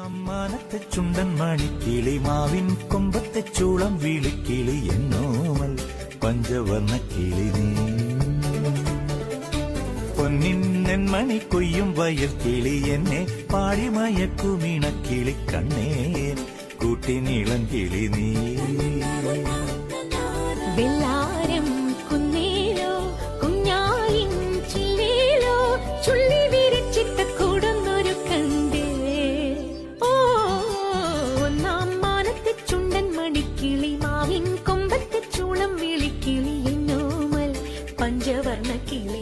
മാനത്തെ ചുണ്ടൻ മണിക്കിളി മാവിൻ കൊമ്പത്തെ ചൂളം വിളിക്കിളി എന്നോമൽ പഞ്ചവർണ കിളി നീ. പൊന്നിൻ മണി കൊയ്യും വയൽ കിളി എന്നെ പാടിമയക്കുമിണ കിളി കണ്ണേ. കൂട്ടിനീളം കിളി നീ. പഞ്ചവർണ കിളി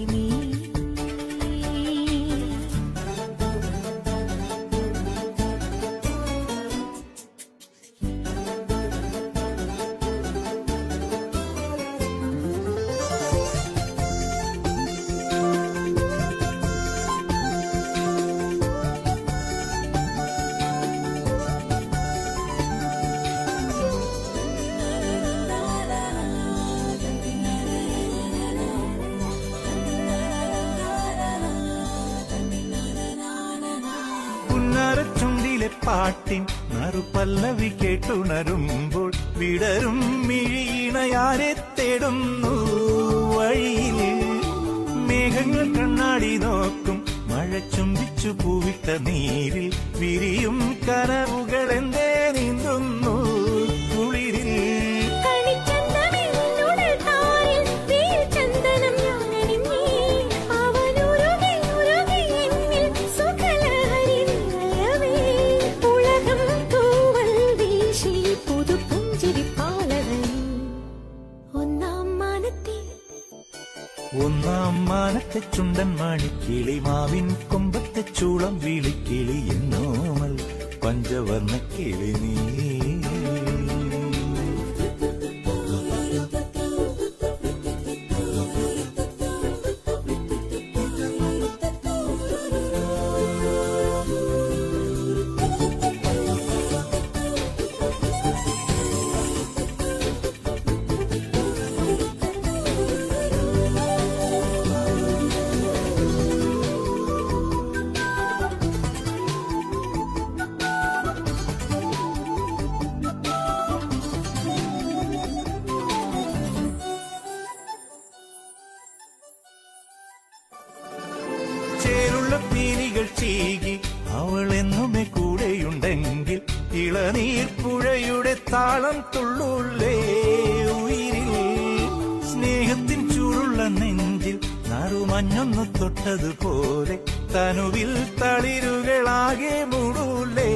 പാട്ടിൻ നറുപല്ലവി കേട്ടുണരുമ്പോൾ വിടരും മിഴിയിണയാരെ തേടുന്നു വഴിയിൽ. മേഘങ്ങൾ കണ്ണാടി നോക്കും മഴ ചുംബിച്ചു പൂവിട്ട നീരിൽ വിരിയും കനവുകൾ എന്തേ നീന്തുന്നു. ഒന്നാം മാനത്തെ ചുണ്ടൻ മാണിക്കിളി മാവിൻ കൊമ്പത്തെ ചൂളം വിളിക്കിളി എന്നോമൽ പഞ്ചവർണ കിളി നീ. ചേരുള്ള പീലികൾ ചീകി അവൾ എന്നുമേ കൂടെയുണ്ടെങ്കിൽ ഇളനീർ പുഴയുടെ താളം തുള്ളൂല്ലേ ഉയിരിൽ. സ്നേഹത്തിൻ ചൂടുള്ള നെഞ്ചിൽ നറുമഞ്ഞൊന്നു തൊട്ടതുപോലെ തനുവിൽ തളിരുകളാകെ മൂടൂലേ